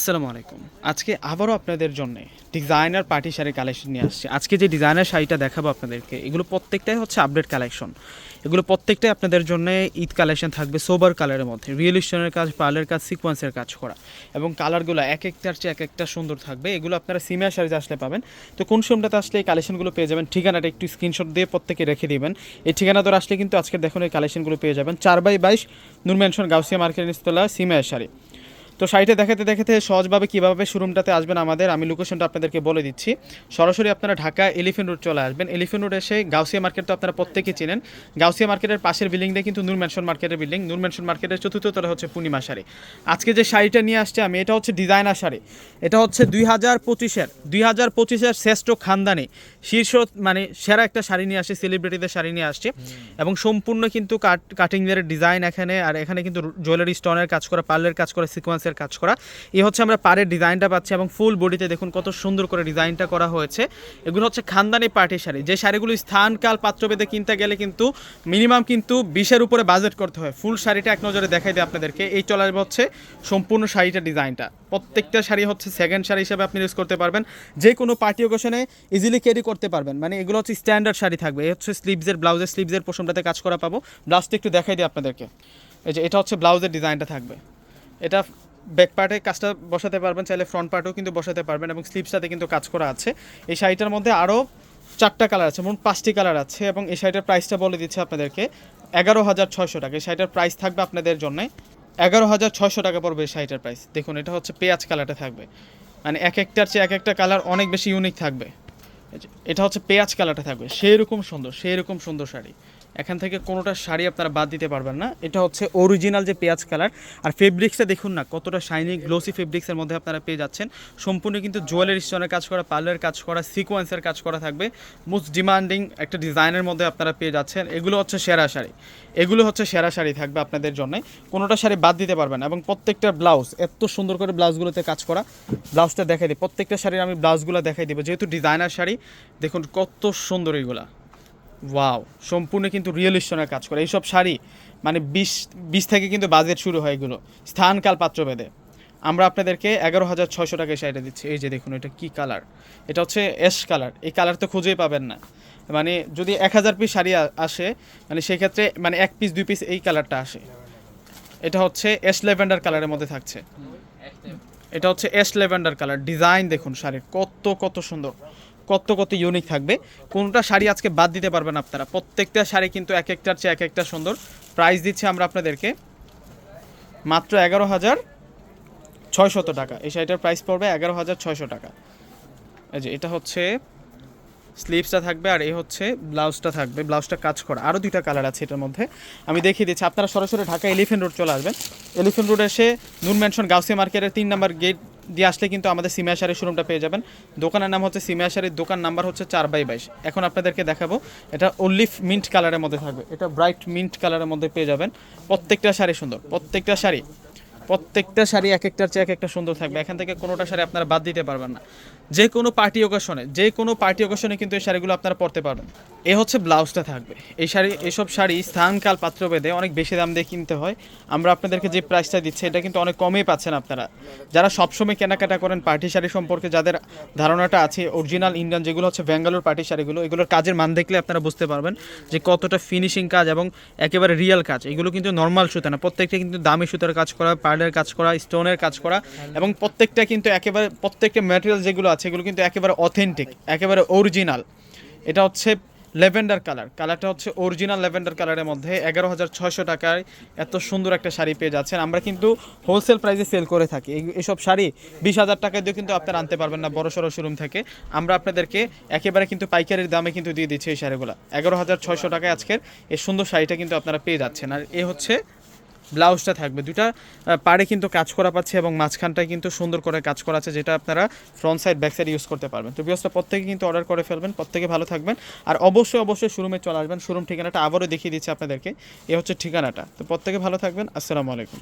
আসসালামু আলাইকুম। আজকে আবারও আপনাদের জন্য ডিজাইনার পার্টি শাড়ি কালেকশন নিয়ে আসছি। আজকে যে ডিজাইনার শাড়িটা দেখাবো আপনাদেরকে, এগুলো প্রত্যেকটাই হচ্ছে আপডেট কালেকশন এগুলো প্রত্যেকটাই আপনাদের জন্য ঈদ কালেকশন থাকবে সোবার কালারের মধ্যে। রিয়েল স্টোনের কাজ পার্লের কাজ সিকোয়েন্সের কাজ করা। এবং কালারগুলো এক একটার চেয়ে এক একটা সুন্দর থাকবে। এগুলো আপনারা সিমিয়া শাড়িতে আসলে পাবেন। তো কোন সময়টাতে আসলে এই কালেকশনগুলো পেয়ে যাবেন, ঠিকানাটা একটু স্ক্রিনশট দিয়ে প্রত্যেকে রেখে দিবেন। এই ঠিকানা ধরে আসলে কিন্তু আজকে দেখুন এই কালেকশনগুলো পেয়ে যাবেন। চার বাই বাইশ, নূর ম্যানশন গাউসিয়া মার্কেট নিস্তলা সিমিয়া শাড়ি। তো শাড়িটা দেখাতে দেখাতে সহজভাবে কীভাবে শোরুমটাতে আসবেন আমাদের, আমি লোকেশনটা আপনাদেরকে বলে দিচ্ছি। সরাসরি আপনারা ঢাকা এলিফেন্ট রোড চলে আসবেন। এলিফেন্ট রোড এসে গাউসিয়া মার্কেট তো আপনারা প্রত্যেকে চিনেন। গাউসিয়া মার্কেটের পাশের বিল্ডিংটা কিন্তু নূর ম্যানশন মার্কেটের বিল্ডিং নূর ম্যানশন মার্কেটের চতুর্থ তলা হচ্ছে পূর্ণিমা শাড়ি। আজকে যে শাড়িটা নিয়ে আসছে আমি, এটা হচ্ছে ডিজাইনার শাড়ি। এটা হচ্ছে দুই হাজার পঁচিশের, দুই হাজার পঁচিশের শ্রেষ্ঠ খানদানি। শীর্ষ মানে সেরা একটা শাড়ি নিয়ে আসছে সেলিব্রিটিদের শাড়ি নিয়ে আসছে। এবং সম্পূর্ণ কিন্তু কাট কাটিংয়ের ডিজাইন এখানে, আর এখানে কিন্তু জুয়েলারি স্টোনের কাজ করা পার্লের কাজ করা সিকোয়েন্সের কাজ করা। এই হচ্ছে আমরা পাড়ের ডিজাইনটা পাচ্ছি এবং ফুল বডিতে দেখুন কত সুন্দর করে ডিজাইনটা করা হয়েছে। এগুলো হচ্ছে খানদানি পার্টি শাড়ি। যে শাড়িগুলো স্থানকাল পাত্রভেদে কিনতে গেলে কিন্তু মিনিমাম কিন্তু বিশের উপরে বাজেট করতে হয়। ফুল শাড়িটা এক নজরে দেখাই দিই আপনাদেরকে। এই চলে হচ্ছে সম্পূর্ণ শাড়িটা ডিজাইনটা। প্রত্যেকটা শাড়ি হচ্ছে সেকেন্ড শাড়ি হিসেবে আপনি ইউজ করতে পারবেন। যে কোনো পার্টি ওকেশনে ইজিলি ক্যারি করতে পারবেন। মানে এগুলো হচ্ছে স্ট্যান্ডার্ড শাড়ি থাকবে। এই হচ্ছে স্লিভসের ব্লাউজের স্লিভসের পোষণটাতে কাজ করা পাবো। ব্লাউজটা একটু দেখাই দিই আপনাদেরকে। এই যে এটা হচ্ছে ব্লাউজের ডিজাইনটা থাকবে। এটা ব্যাক পার্টে কাজটা বসাতে পারবেন, চাইলে ফ্রন্ট পার্টেও কিন্তু বসাতে পারবেন এবং স্লিভসটাতে কিন্তু কাজ করা আছে। এই শাড়িটার মধ্যে আরও চারটা কালার আছে, মোট পাঁচটি কালার আছে এবং এই শাড়িটার প্রাইসটা বলে দিচ্ছে আপনাদেরকে, এগারো হাজার ছয়শো টাকা। এই শাড়িটার প্রাইস থাকবে আপনাদের জন্য এগারো হাজার ছয়শো টাকা পড়বে এই শাড়িটার প্রাইস দেখুন, এটা হচ্ছে পেঁয়াজ কালারটা থাকবে। মানে এক একটার চেয়ে এক একটা কালার অনেক বেশি ইউনিক থাকবে। এটা হচ্ছে পেঁয়াজ কালারটা থাকবে। সেই রকম সুন্দর সেই রকম সুন্দর শাড়ি। এখান থেকে কোনোটা শাড়ি আপনারা বাদ দিতে পারবেন না। এটা হচ্ছে অরিজিনাল যে পেঁয়াজ কালার। আর ফেব্রিক্সটা দেখুন না, কতটা শাইনি গ্লোসি ফেব্রিক্সের মধ্যে আপনারা পেয়ে যাচ্ছেন। সম্পূর্ণ কিন্তু জুয়েলারি স্টোনের কাজ করা পার্লার কাজ করা সিকোয়েন্সের কাজ করা থাকবে। মোস্ট ডিমান্ডিং একটা ডিজাইনের মধ্যে আপনারা পেয়ে যাচ্ছেন। এগুলো হচ্ছে সেরা শাড়ি। এগুলো হচ্ছে সেরা শাড়ি থাকবে আপনাদের জন্য। কোনোটা শাড়ি বাদ দিতে পারবেন এবং প্রত্যেকটা ব্লাউজ এত সুন্দর করে ব্লাউজগুলোতে কাজ করা। ব্লাউজটা দেখাই দিই। প্রত্যেকটা শাড়ির আমি ব্লাউজগুলো দেখাই দেবো। যেহেতু ডিজাইনার শাড়ি, দেখুন কত সুন্দর এইগুলা ওয়াও সম্পূর্ণ কিন্তু রিয়েল স্টোনের কাজ করে। এইসব শাড়ি মানে বিশ বিশ থেকে কিন্তু বাজেট শুরু হয় এগুলো। স্থানকাল পাত্রভেদে। আমরা আপনাদেরকে এগারো হাজার ছয়শো টাকায় শাড়িটা দিচ্ছি। এই যে দেখুন, এটা কি কালার এটা হচ্ছে অ্যাশ কালার এই কালার তো খুঁজেই পাবেন না। মানে যদি এক হাজার পিস শাড়ি আসে মানে সেই ক্ষেত্রে মানে এক পিস দুই পিস এই কালারটা আসে। এটা হচ্ছে অ্যাশ লেভেন্ডার কালারের মধ্যে থাকছে। এটা হচ্ছে অ্যাশ লেভেন্ডার কালার ডিজাইন দেখুন শাড়ির। কত কত সুন্দর। কত কত ইউনিক থাকবে। কোনটা শাড়ি আজকে বাদ দিতে পারবেন আপনারা? প্রত্যেকটা শাড়ি কিন্তু এক একটার চেয়ে এক একটা সুন্দর। প্রাইস দিচ্ছি আমরা আপনাদেরকে মাত্র এগারো হাজার ছয়শত টাকা। এই শাড়িটার প্রাইস পড়বে এগারো হাজার ছয়শো টাকা। এই যে, এটা হচ্ছে স্লিভসটা থাকবে আর এ হচ্ছে ব্লাউজটা থাকবে। ব্লাউজটা কাজ করা। আরও দুইটা কালার আছে এটার মধ্যে। আমি দেখিয়ে দিচ্ছি। আপনারা সরাসরি ঢাকা এলিফেন্ট রোড চলে আসবেন। এলিফেন্ট রোড এসে নুন ম্যানশন গাউসিয়া মার্কেটের তিন নম্বর গেট দিয়ে আসলে কিন্তু আমাদের সিমিয়া শাড়ির শোরুমটা পেয়ে যাবেন। দোকানের নাম হচ্ছে সিমিয়া শাড়ির, দোকান নাম্বার হচ্ছে চার বাই বাইশ। এখন আপনাদেরকে দেখাবো, এটা অলিভ মিন্ট কালারের মধ্যে থাকবে। এটা ব্রাইট মিন্ট কালারের মধ্যে পেয়ে যাবেন। প্রত্যেকটা শাড়ি সুন্দর, প্রত্যেকটা শাড়ি। প্রত্যেকটা শাড়ি এক একটার চেয়ে এক একটা সুন্দর থাকবে। এখান থেকে কোনোটা শাড়ি আপনারা বাদ দিতে পারবেন না। যে কোনো পার্টি ওকেশনে যে কোনো পার্টি ওকেশনে কিন্তু এই শাড়িগুলো আপনারা পরতে পারবেন। এ হচ্ছে ব্লাউজটা থাকবে। এই শাড়ি, এসব শাড়ি স্থান স্থানকাল পাত্রভেদে অনেক বেশি দাম দিয়ে কিনতে হয়। আমরা আপনাদেরকে যে প্রাইসটা দিচ্ছি, এটা কিন্তু অনেক কমেই পাচ্ছেন আপনারা। যারা সবসময় কেনাকাটা করেন পার্টি শাড়ি সম্পর্কে, যাদের ধারণাটা আছে অরিজিনাল ইন্ডিয়ান যেগুলো হচ্ছে ব্যাঙ্গালোর পার্টি শাড়িগুলো, এগুলোর কাজের মান দেখলে আপনারা বুঝতে পারবেন যে কতটা ফিনিশিং কাজ এবং একেবারে রিয়েল কাজ। এগুলো কিন্তু নর্মাল সুতা না, প্রত্যেকটা কিন্তু দামি সুতার কাজ করা পার্লের কাজ করা স্টোনের কাজ করা এবং প্রত্যেকটা কিন্তু একেবারে, প্রত্যেকটা ম্যাটেরিয়াল যেগুলো আছে, এগুলো কিন্তু একেবারে অথেন্টিক একেবারে অরিজিনাল এটা হচ্ছে লেভেন্ডার কালার। কালারটা হচ্ছে অরিজিনাল লেভেন্ডার কালারের মধ্যে এগারো হাজার ছয়শো টাকায় এত সুন্দর একটা শাড়ি পেয়ে যাচ্ছেন। আমরা কিন্তু হোলসেল প্রাইসে সেল করে থাকি। এসব শাড়ি বিশ হাজার টাকায় দিয়ে কিন্তু আপনারা আনতে পারবেন না বড় সড়ো শোরুম থেকে। আমরা আপনাদেরকে একেবারে কিন্তু পাইকারির দামে কিন্তু দিয়ে দিচ্ছি এই শাড়িগুলো। এগারো হাজার ছয়শো টাকায় আজকের এই সুন্দর শাড়িটা কিন্তু আপনারা পেয়ে যাচ্ছেন। আর এ হচ্ছে ব্লাউজটা থাকবে। দুটা পাড়ে কিন্তু কাজ করা পাচ্ছে এবং মাঝখানটায় কিন্তু সুন্দর করে কাজ করা আছে, যেটা আপনারা front side back side use করতে পারবেন। তো বিয়সটা প্রত্যেকে কিন্তু অর্ডার করে ফেলবেন, প্রত্যেকে ভালো থাকবেন। আর অবশ্যই অবশ্যই শোরুমে চলে আসবেন। শোরুম ঠিকানাটা আবারও দেখিয়ে দিচ্ছি আপনাদেরকে। এ হচ্ছে ঠিকানাটা। তো প্রত্যেকে ভালো থাকবেন। আসসালামু আলাইকুম।